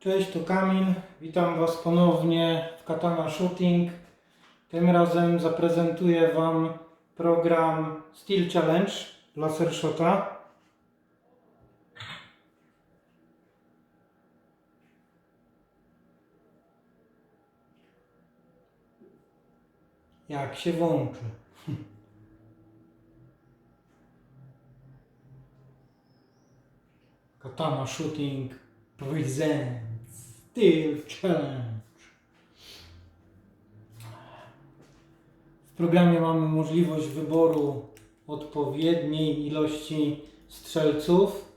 Cześć, tu Kamil. Witam Was ponownie w Katana Shooting. Tym razem zaprezentuję Wam program Steel Challenge Laser Shota. Jak się włączy? Katana Shooting presents Steel Challenge. W programie mamy możliwość wyboru odpowiedniej ilości strzelców.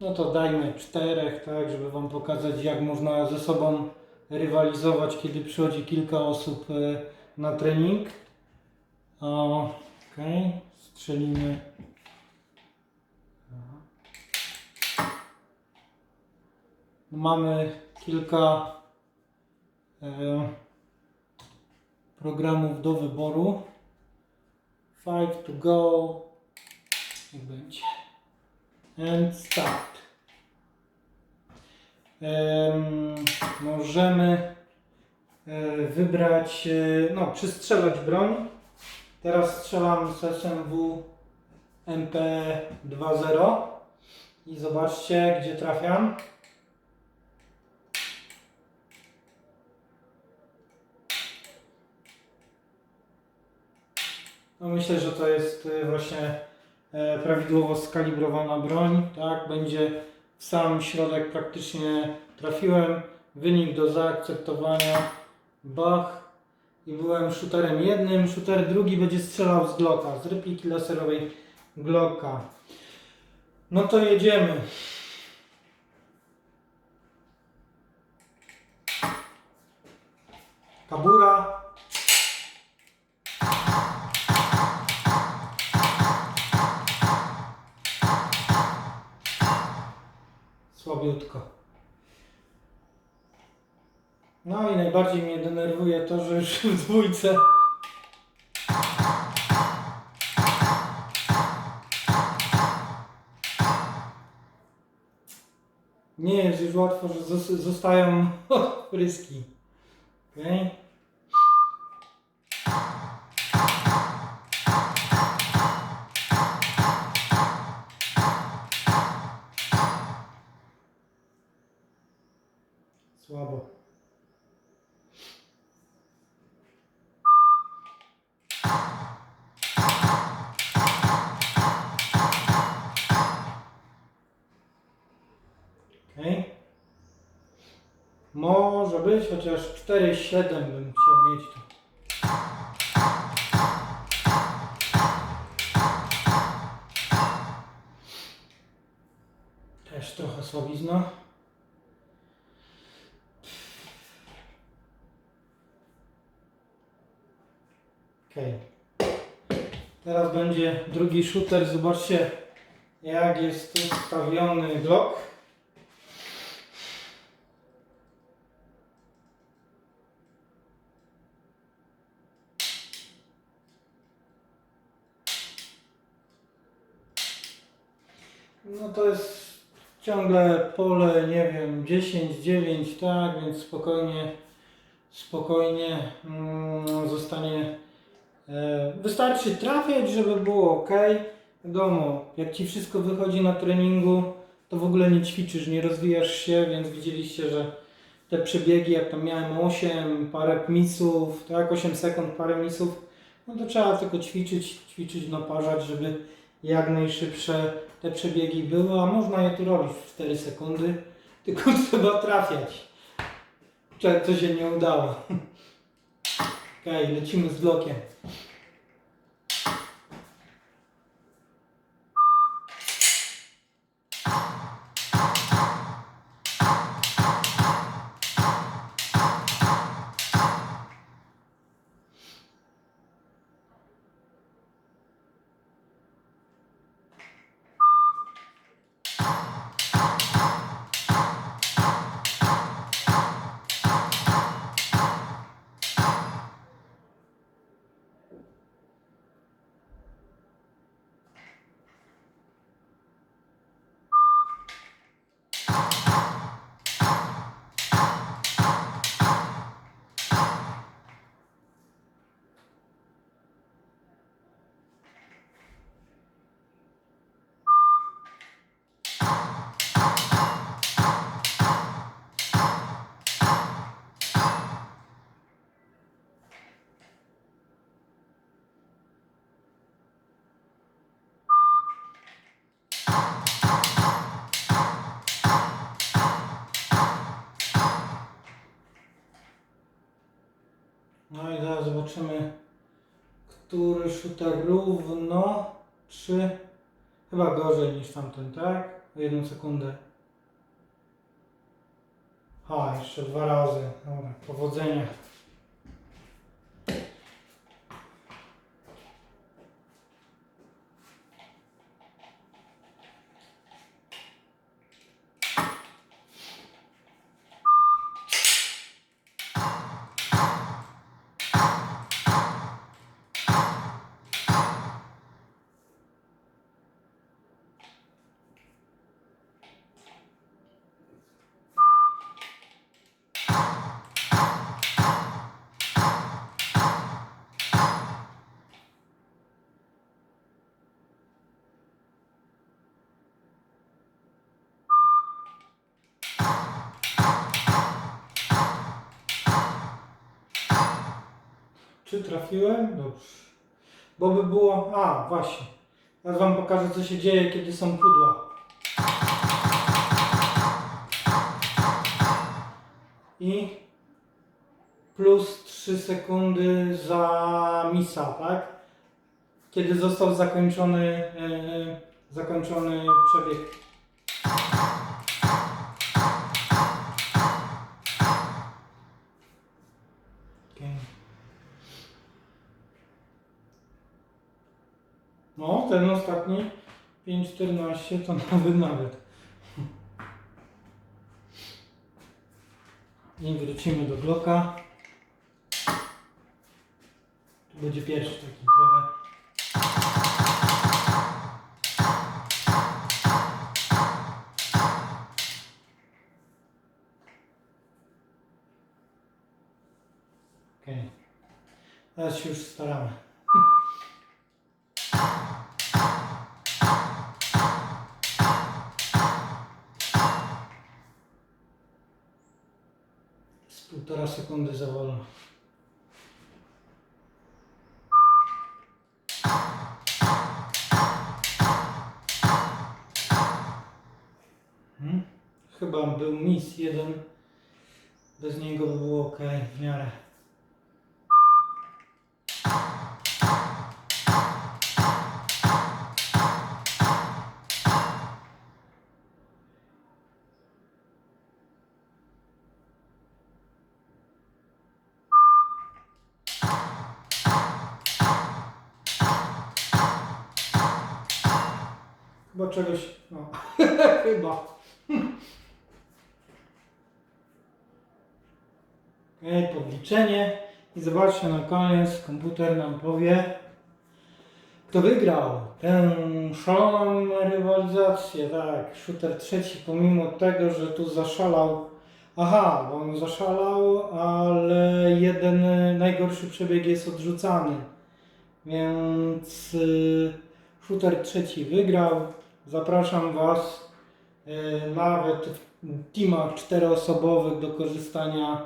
No to dajmy czterech, tak, żeby Wam pokazać, jak można ze sobą rywalizować, kiedy przychodzi kilka osób e, na trening. Okej, strzelimy. Mamy kilka e, programów do wyboru. Five to go. Niech będzie. And start. Em, możemy e, wybrać, e, no, przystrzelać broń. Teraz strzelam z SMW MP2.0 i zobaczcie, gdzie trafiam. No myślę, że to jest y, właśnie e, prawidłowo skalibrowana broń, tak? Będzie w sam środek praktycznie trafiłem. Wynik do zaakceptowania. Bach. I byłem shooterem jednym. Shooter drugi będzie strzelał z Glocka, z repliki laserowej Glocka. No to jedziemy. Kabura. Słabiutko. No i najbardziej mnie denerwuje to, że już w dwójce nie jest już łatwo, że zos- zostają pryski. Okay. Może być, chociaż 4,7 bym chciał mieć tu. Też trochę słabizna. Okej. Teraz będzie drugi shooter. Zobaczcie, jak jest ustawiony Glock. No to jest ciągle pole, nie wiem, 10, 9, tak, więc spokojnie, spokojnie mm, zostanie. E, wystarczy trafiać, żeby było ok. Wiadomo, jak ci wszystko wychodzi na treningu, to w ogóle nie ćwiczysz, nie rozwijasz się, więc widzieliście, że te przebiegi, jak tam miałem 8, parę misów, tak, 8 sekund, parę misów, no to trzeba tylko ćwiczyć, ćwiczyć, naparzać, żeby jak najszybsze te przebiegi były, a można je tu robić w 4 sekundy, tylko trzeba trafiać. Co się nie udało. Okej, lecimy z blokiem. Zobaczymy, który shooter równo, czy chyba gorzej niż tamten, tak? O jedną sekundę. A, jeszcze dwa razy. Dobra, powodzenia. Czy trafiłem? Dobrze. Bo by było. A, właśnie. Teraz Wam pokażę, co się dzieje, kiedy są pudła. I plus 3 sekundy za misa, tak? Kiedy został zakończony, e, zakończony przebieg. Okay. No, ten ostatni 5.14 to nawet nawet. I wrócimy do bloka. Tu będzie pierwszy taki trochę. Okej. Teraz się już staramy. Z półtora sekundy za wolno. Hmm? Chyba był mis jeden. Bez niego by było ok w miarę. Chyba czegoś. No. Chyba. Okej, podliczenie. I zobaczcie na koniec, komputer nam powie, kto wygrał tę szaloną rywalizację. Tak, shooter trzeci, pomimo tego, że tu zaszalał. Aha, bo on zaszalał, ale jeden najgorszy przebieg jest odrzucany. Więc y, shooter trzeci wygrał. Zapraszam Was y, nawet w teamach czteroosobowych do korzystania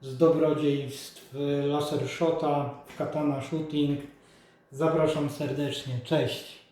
z dobrodziejstw y, laser shota katana shooting. Zapraszam serdecznie. Cześć.